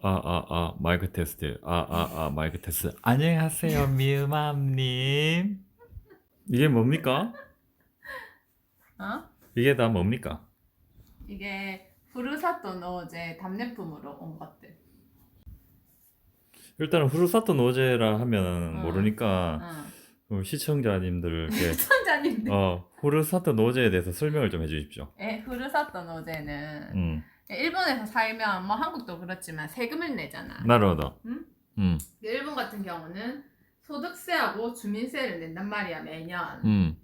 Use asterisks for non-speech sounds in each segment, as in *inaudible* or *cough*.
아, 아, 아, 마이크 테스트. 아, 아, 아, 마이크 테스트. *laughs* 안녕하세요, 미음맘님. 이게 뭡니까? 어? 이게 다 뭡니까? 이게 후르사토 노제 답례품으로 온 것들. 일단은 후루사토 노제라 하면 어. 모르니까 응. 어, 시청자님들께 천자님들. 어, 후루사토 노제에 대해서 설명을 좀 해주십시오. 예, 후르사토 노제는 음, 일본에서 살면 뭐 한국도 그렇지만 세금을 내잖아. 응? 음, 일본 같은 경우는 소득세하고 주민세를 낸단 말이야 매년. 음,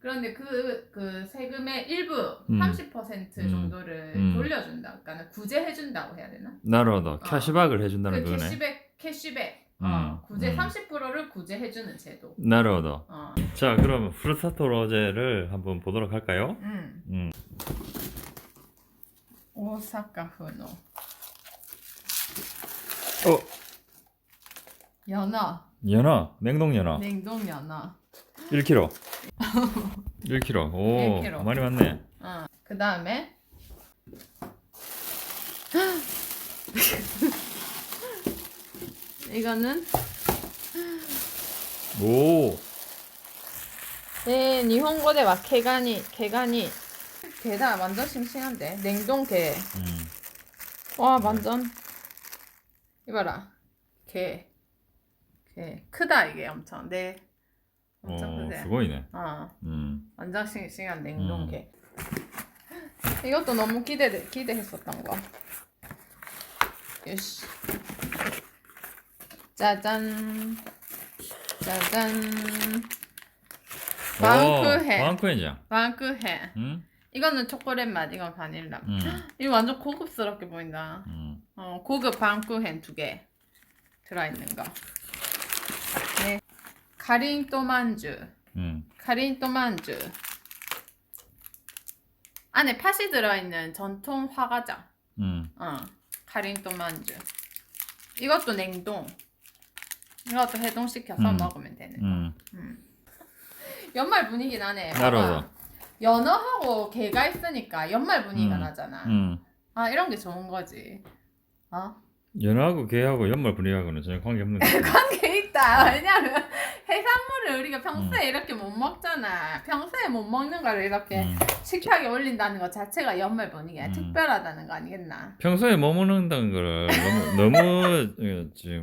그런데 그, 그 세금의 일부 음. 30% 음. 정도를 음. 돌려준다. 그러니까 구제해준다고 해야 되나? 나로도. 캐시박을 해준다는 그 거네. 캐시백, 캐시백. 음. 어, 구제 음. 30%를 구제해주는 제도. 나로도. 어. 자, 그럼 후루사토 노제를 한번 보도록 할까요? 음. 음, 오사카 후노 어, 연어 연어, 냉동 연어. 냉동 연어 1kg. 1kg. 오, 1kg. 많이 왔네. 어. 그 다음에 이거는 오, 네, 개가니 개다 완전 싱싱한데 냉동 개. 음, 와 완전 이봐라 개. 개 크다 이게 엄청 네 엄청 어, 크대. 수고이네. 어 음, 완전 싱싱한 냉동 음. 개. 이것도 너무 기대 기대했었던 거. 요시. 짜잔. 짜잔. 방크해. 방크해장. 방크해. 음, 이거는 초콜릿 맛, 이건 바닐라. 음, *gasps* 이거 완전 고급스럽게 보인다. 음. 어, 고급 방쿠헨 두 개 들어있는 거. 네. 카린 또만주. 음. 카린 또만주. 안에 팥이 들어있는 전통 화과장. 음. 어. 카린 또만주. 이것도 냉동. 이것도 해동시켜서 음. 먹으면 되는 거. 음. 음. *laughs* 연말 분위기 나네. 나로도. 연어하고 게가 있으니까 연말 분위기가 음. 나잖아. 음. 아 이런 게 좋은 거지. 어? 연하고 개하고 연말 분위기하고는 전혀 관계 없는 *laughs* 거 같아. 관계 있다. 왜냐면 해산물을 우리가 평소에 음. 이렇게 못 먹잖아. 평소에 못 먹는 거를 이렇게 음. 식탁에 올린다는 것 자체가 연말 분위기야. 음. 특별하다는 거 아니겠나? 평소에 뭐 먹는다는 거를 너무, 너무 어, 지금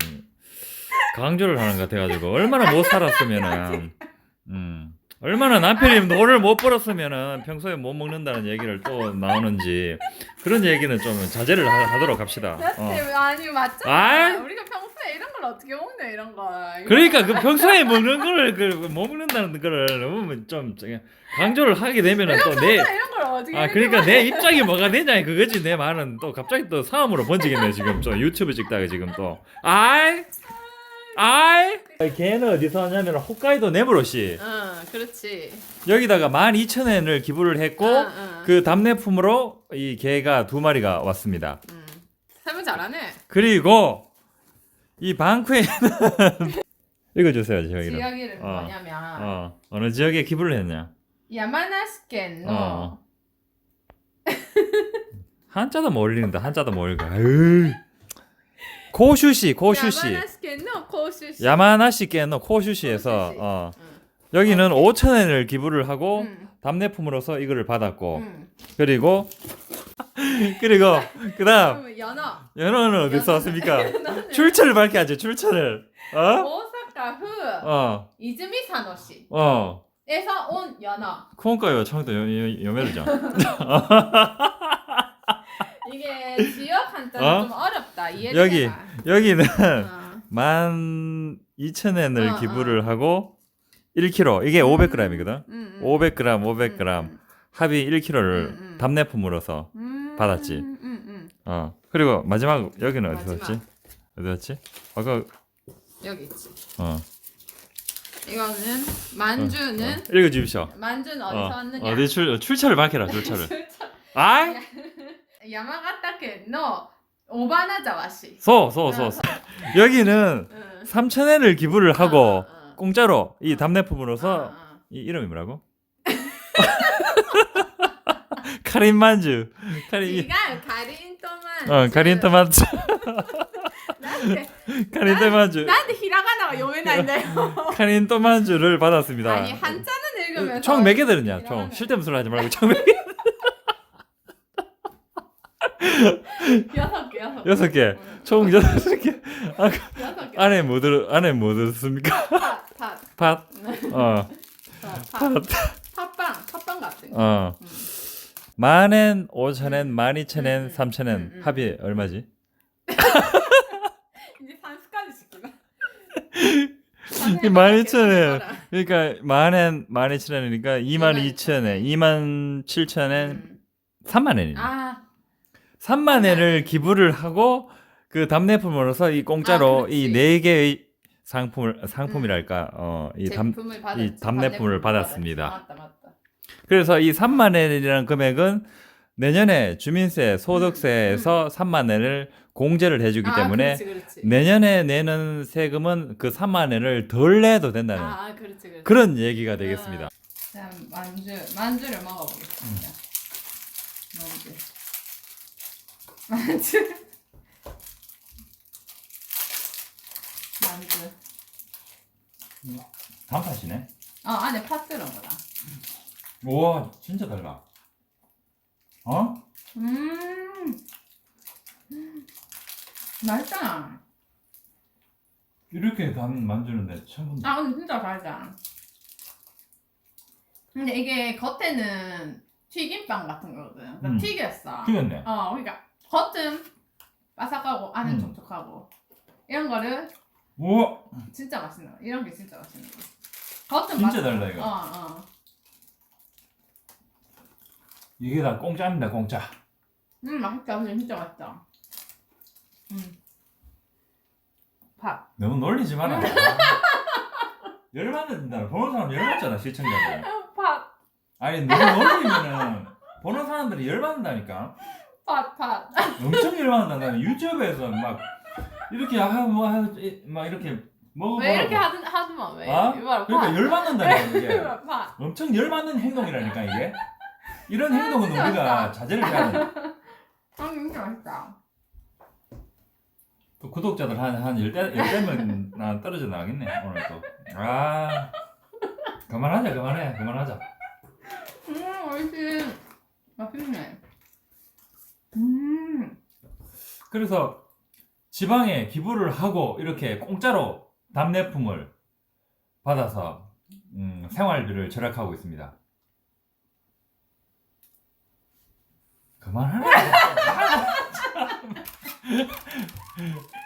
강조를 하는 것 같아가지고 얼마나 못 살았으면은 *laughs* 음 얼마나 남편이 돈을 못 벌었으면은 평소에 못 먹는다는 얘기를 또 나오는지 그런 얘기는 좀 자제를 하, 도록 합시다. 어. 아니 맞잖아. 아이. 우리가 평소에 이런 걸 어떻게 먹냐 이런 거. 그러니까 그 평소에 먹는 거를 그못 먹는다는 거를 너무 좀 저기 강조를 하게 되면은 또내 평소에 이런 걸 어떻게 아 그러니까 먹- 내 입장이 뭐가 되냐 그거지 내 말은 또 갑자기 또 사업으로 번지겠네 지금 저 유튜브 찍다가 지금 또 아이 아이 걔는 어디서 왔냐면 홋카이도 네브로시 응, 그렇지. 여기다가 12,000엔을 기부를 했고 응, 응. 그 답례품으로 이 개가 두 마리가 왔습니다 응. 설명 잘하네. 그리고 이 방크에는 *laughs* 읽어주세요 저기를 지역 이름이 어. 뭐냐면 어 어느 지역에 기부를 했냐 야마나시켄노 어. 한자도 못 올리는데 한자도 못 읽어 아유. *laughs* 고슈시 고슈시 야마나시 코슈시. 야마나시께는 코슈시에서 코슈시. 어, 응. 여기는 5천 엔을 기부를 하고 응. 답례품으로서 이거를 받았고 응. 그리고 *laughs* 그리고 그다음 그러면 연어. 연어는 어디서 왔습니까? *laughs* 출처를 밝혀야지 출처를 어? 오사카 후 어, 이즈미 사노시에서 어, 온 연어. 그러니까요, 청도 요매르죠. 이게 지역 한자는 어? 좀 어렵다. 이해를 여기. 여기는 어. 만 2천엔을 어, 기부를 하고 1kg 이게 500g이거든. 음, 음. 500g, 500g 음, 합이 1kg를 음, 음. 답례품으로서 음, 받았지. 음, 음, 음. 어 그리고 마지막 여기는 어디 마지막. 였지 어디 였지? 아까 여기 있지. 어, 이거는 만주는 어, 읽어주십시오. 만주는 어디서 왔느냐? 어디 출 출처를 밝혀라 출처를. *laughs* 출처. 아이 *laughs* 야마가타케노 오바나자와시. 소소소 어, 여기는 응. 3천엔을 기부를 하고 어, 어, 어. 공짜로 이 어. 답례품으로서 어, 어. 이 이름이 뭐라고? 카린 만주 카린 지가 가린 또만. 어 카린 토마토 *laughs* 카닌 또만주 なんでひらがなは読めないんだよ *laughs* 카닌 또만주를 받았습니다. 아니 한자는 읽으면서 총 몇 개 들었냐? 총 이러면은. 실대무 소리 하지 말고 총 몇 개? *laughs* 여섯 개 여섯 개 여섯 개. 응. 총 여섯 개. 아, 개 안에 뭐 들, 안에 뭐 들었습니까? 팥, 팥. 팥. 어, 어, 팥. 팥. 팥빵 팥빵 같은 거 어. 음. 만엔, 오천엔, 만이천엔, 음, 삼천엔 음, 음. 합이 얼마지? *laughs* 이제 산수까지 시키나 이 만이천엔 그러니까 만엔, 만이천엔이니까 이만 이천엔, 이만 칠천엔, 음. 삼만엔이. 아 3만 엔을 기부를 하고 그 답례품으로서 이 공짜로 아, 그렇지. 이네 개의 상품을 상품이랄까. 제품을 받았 이 답례품을 받았습니다. 맞다 맞다. 그래서 이 3만 엔이라는 금액은 내년에 주민세 소득세에서 3만 엔을 공제를 해주기 아, 때문에 그렇지, 그렇지. 내년에 내는 세금은 그 3만 엔을 덜 내도 된다는 아 그렇지 그렇지. 그런 얘기가 되겠습니다. 자 만주 만주를 먹어보겠습니다. 만주. *laughs* 만주 만주 단팥이네. 어 안에 팥 들은 거다 우와 진짜 달라. 어? 음 맛있다 이렇게 단 만주는데 처음. 아 근데 진짜 달다 근데 이게 겉에는 튀김빵 같은 거거든 그러니까 음. 튀겼어 튀겼네. 어 그러니까 겉은 바삭하고 안은 음. 촉촉하고 이런 거를 우와 진짜 맛있는 거 이런 게 진짜 맛있는 거 겉은 진짜 바삭- 달라, 이거. 어 어 이게 다 공짜입니다 공짜. 음 맛있다 근데 진짜 맛있다 음 밥 너무 놀리지 마라. *laughs* 열받는다. 보는 사람 열받잖아 시청자들. *laughs* 밥, 아니 너무 놀리면은 보는 사람들이 열받는다니까. 밥, 밥. 엄청 열받는다. 나는 유튜브에서 막 이렇게 아뭐막 이렇게 먹어보라고. 왜 이렇게 하든 하더만 왜? 아? 이봐라, 그러니까 밥. 열받는다니까 이게. 이봐라. 엄청 열받는 행동이라니까 이게. 이런 행동은 진짜 우리가 맛있다. 자제를 해야 돼. 아 진짜 맛있다. 또 구독자들 한한 열대 열대 명 떨어져 나가겠네 오늘 또. 아 그만하자 그만해 그만하자. 음 맛있지. 맛있네. 음. 그래서 지방에 기부를 하고 이렇게 공짜로 답례품을 받아서 음, 생활비를 절약하고 있습니다. 그만하라. *laughs*